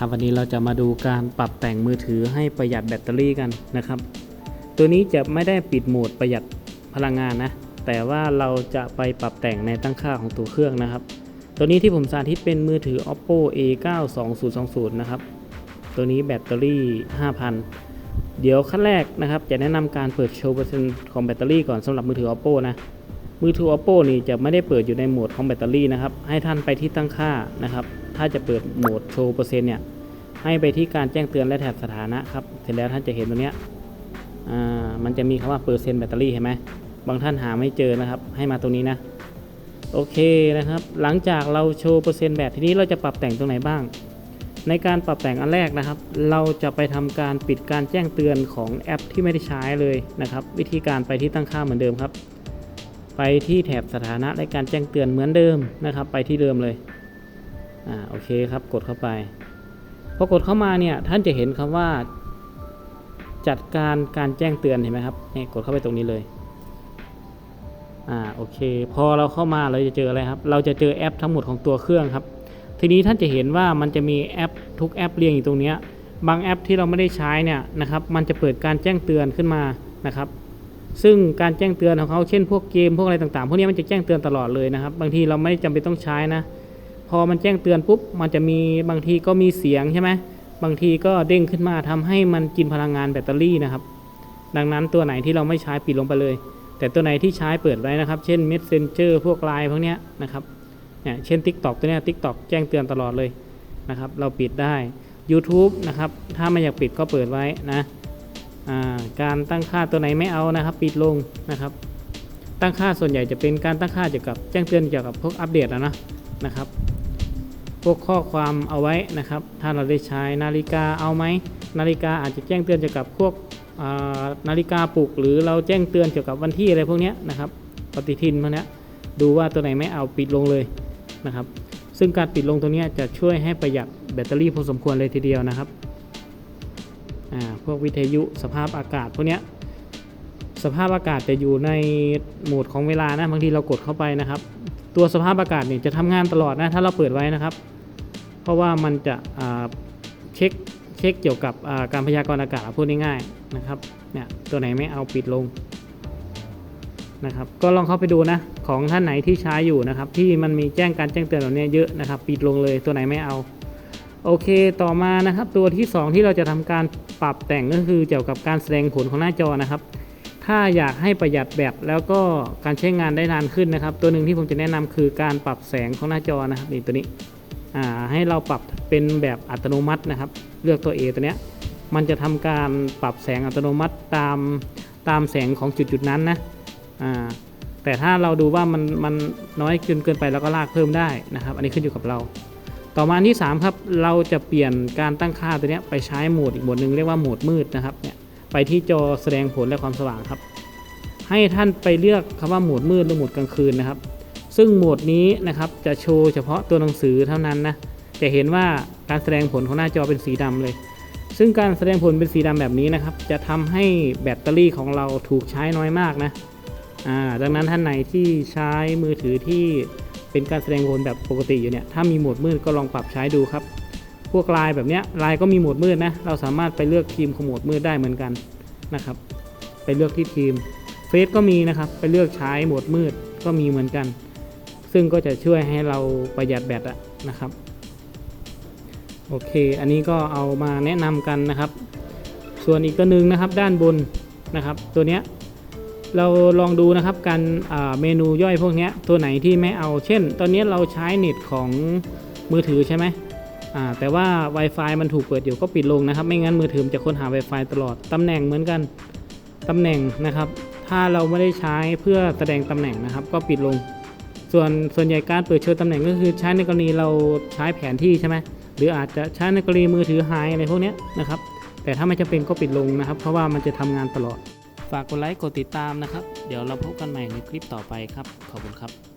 ครับวันนี้เราจะมาดูการปรับแต่งมือถือให้ประหยัดแบตเตอรี่กันนะครับ ตัวนี้จะไม่ได้ปิดโหมดประหยัดพลังงานนะ แต่ว่าเราจะไปปรับแต่งในตั้งค่าของตัวเครื่องนะครับ ตัวนี้ที่ผมสาธิตเป็นมือถือ oppo a 9 2 0 2 0นะครับ ตัวนี้แบตเตอรี่ 5,000 เดี๋ยวขั้นแรกนะครับ จะแนะนำการเปิดโชว์เปอร์เซ็นต์ของแบตเตอรี่ก่อนสำหรับมือถือ oppo นะ มือถือ oppo นี่จะไม่ได้เปิดอยู่ในโหมดของแบตเตอรี่นะครับ ให้ท่านไปที่ตั้งค่านะครับ ถ้าจะเปิดโหมดโชว์เปอร์เซ็นต์เนี่ย ให้ไปที่การแจ้งเตือนและแถบสถานะครับ เสร็จแล้วท่านจะเห็นตรงเนี้ยอ่ามันจะมีคำว่าเปอร์เซ็นต์แบตเตอรี่เห็นไหมบางท่านหาไม่เจอนะครับ ให้มาตรงนี้นะ โอเคนะครับ หลังจากเราโชว์เปอร์เซ็นต์แบตทีนี้เราจะปรับแต่งตรงไหนบ้าง ในการปรับแต่งอันแรกนะครับ เราจะไปทำการปิดการแจ้งเตือนของแอปที่ไม่ได้ใช้เลยนะครับ วิธีการไปที่ตั้งค่าเหมือนเดิมครับ ไปที่แถบสถานะและการแจ้งเตือนเหมือนเดิมนะครับ ไปที่เดิมเลยอ่าโอเคครับกดเข้าไปพอกดเข้ามาเนี่ยท่านจะเห็นคำว่า จัดการการแจ้งเตือนเห็นไหมครับนี่กดเข้าไปตรงนี้เลยอ่าโอเค พอเราเข้ามาเราจะเจออะไรครับ เราจะเจอแอปทั้งหมดของตัวเครื่องครับ ทีนี้ท่านจะเห็นว่ามันจะมีแอปทุกแอปเรียงอยู่ตรงนี้บางแอปที่เราไม่ได้ใช้เนี่ยนะครับ มันจะเปิดการแจ้งเตือนขึ้นมานะครับ ซึ่งการแจ้งเตือนของเขาเช่นพวกเกมพวกอะไรต่างๆ พวกนี้มันจะแจ้งเตือนตลอดเลยนะครับ บางทีเราไม่จำเป็นต้องใช้นะ พอมันแจ้งเตือนปุ๊บ มันจะมีบางทีก็มีเสียงใช่ไหมบางทีก็เด้งขึ้นมาทำให้มันกินพลังงานแบตเตอรี่นะครับ ดังนั้นตัวไหนที่เราไม่ใช้ปิดลงไปเลย แต่ตัวไหนที่ใช้เปิดไว้นะครับ เช่น Messenger พวกไลน์พวกนี้นะครับ เนี่ย เช่น TikTok ตัวเนี้ย TikTok แจ้งเตือนตลอดเลยนะครับ เราปิดได้ YouTube นะครับ ถ้าไม่อยากปิดก็เปิดไว้นะ การตั้งค่าตัวไหนไม่เอานะครับ ปิดลงนะครับ ตั้งค่าส่วนใหญ่จะเป็นการตั้งค่าเกี่ยวกับแจ้งเตือนเกี่ยวกับพวกอัปเดตนะนะครับ พวกข้อความเอาไว้นะครับ ถ้าเราได้ใช้นาฬิกาเอาไหมนาฬิกาอาจจะแจ้งเตือนเกี่ยวกับพวกนาฬิกาปลุกหรือเราแจ้งเตือนเกี่ยวกับวันที่อะไรพวกนี้นะครับปฏิทินพวกนี้ดูว่าตัวไหนไม่เอาปิดลงเลยนะครับ ซึ่งการปิดลงตัวนี้จะช่วยให้ประหยัดแบตเตอรี่พอสมควรเลยทีเดียวนะครับ พวกวิทยุสภาพอากาศพวกเนี้ยสภาพอากาศจะอยู่ในโหมดของเวลานะบางทีเรากดเข้าไปนะครับ ตัวสภาพอากาศเนี่ยจะทำงานตลอดนะถ้าเราเปิดไว้นะครับ เพราะว่ามันจะเช็คเช็คเกี่ยวกับการพยากรณ์อากาศพูดง่ายๆนะครับเนี่ยตัวไหนไม่เอาปิดลงนะครับก็ลองเข้าไปดูนะของท่านไหนที่ใช้อยู่นะครับที่มันมีแจ้งการแจ้งเตือนแบบนี้เยอะนะครับ ปิดลงเลยตัวไหนไม่เอา โอเคต่อมานะครับตัวที่ 2 ที่เราจะทำการปรับแต่งก็คือเกี่ยวกับการแสดงผลของหน้าจอนะครับ ถ้าอยากให้ประหยัดแบตแล้วก็การใช้งานได้นานขึ้นนะครับ ตัวหนึ่งที่ผมจะแนะนำคือการปรับแสงของหน้าจอนะครับนี่ตัวนี้ให้เราปรับเป็นแบบอัตโนมัตินะครับ เลือกตัว A ตัวเนี้ยมันจะทำการปรับแสงอัตโนมัติตามตามแสงของจุดๆนั้นนะแต่ถ้าเราดูว่ามันมันน้อยเกินเกินไปเราก็ลากเพิ่มได้นะครับ อันนี้ขึ้นอยู่กับเรา ต่อมาอันที่ 3 ครับ เราจะเปลี่ยนการตั้งค่าตัวนี้ไปใช้โหมดอีกโหมดหนึ่งเรียกว่าโหมดมืดนะครับเนี่ยไปที่จอแสดงผลและความสว่างครับ ให้ท่านไปเลือกคำว่าโหมดมืดหรือโหมดกลางคืนนะครับ ซึ่งโหมดนี้นะครับจะโชว์เฉพาะตัวหนังสือเท่านั้นนะจะเห็นว่าการแสดงผลของหน้าจอเป็นสีดำเลย ซึ่งการแสดงผลเป็นสีดำแบบนี้นะครับ จะทำให้แบตเตอรี่ของเราถูกใช้น้อยมากนะดังนั้นท่านไหนที่ใช้มือถือที่ เป็นการแสดงผลแบบปกติอยู่เนี่ยถ้ามีโหมดมืดก็ลองปรับใช้ดูครับ พวกลายแบบเนี้ยลายก็มีโหมดมืดนะเราสามารถไปเลือกทีมขโหมดมืดได้เหมือนกันนะครับ ไปเลือกที่ทีมเฟซก็มีนะครับไปเลือกใช้โหมดมืดก็มีเหมือนกัน ซึ่งก็จะช่วยให้เราประหยัดแบตอะนะครับโอเค อันนี้ก็เอามาแนะนำกันนะครับ ส่วนอีกตัวหนึ่งนะครับด้านบนนะครับ ตัวเนี้ย เราลองดูนะครับการเมนูย่อยพวกนี้ตัวไหนที่ไม่เอา เช่น ตอนนี้เราใช้เน็ตของมือถือใช่ไหมแต่ว่า Wi-Fi มันถูกเปิดอยู่ก็ปิดลงนะครับ ไม่งั้นมือถือจะค้นหา Wi-Fi ตลอด ตำแหน่งเหมือนกัน ตำแหน่งนะครับ ถ้าเราไม่ได้ใช้เพื่อแสดงตำแหน่งนะครับ ก็ปิดลง ส่วนส่วนใหญ่การเปิดโชว์ตำแหน่งก็คือใช้ในกรณีเราใช้แผนที่ใช่ไหมหรืออาจจะใช้ในกรณีมือถือหายอะไรพวกนี้นะครับ แต่ถ้าไม่จำเป็นก็ปิดลงนะครับ เพราะว่ามันจะทำงานตลอด ฝากกดไลค์กดติดตามนะครับ เดี๋ยวเราพบกันใหม่ในคลิปต่อไปครับ ขอบคุณครับ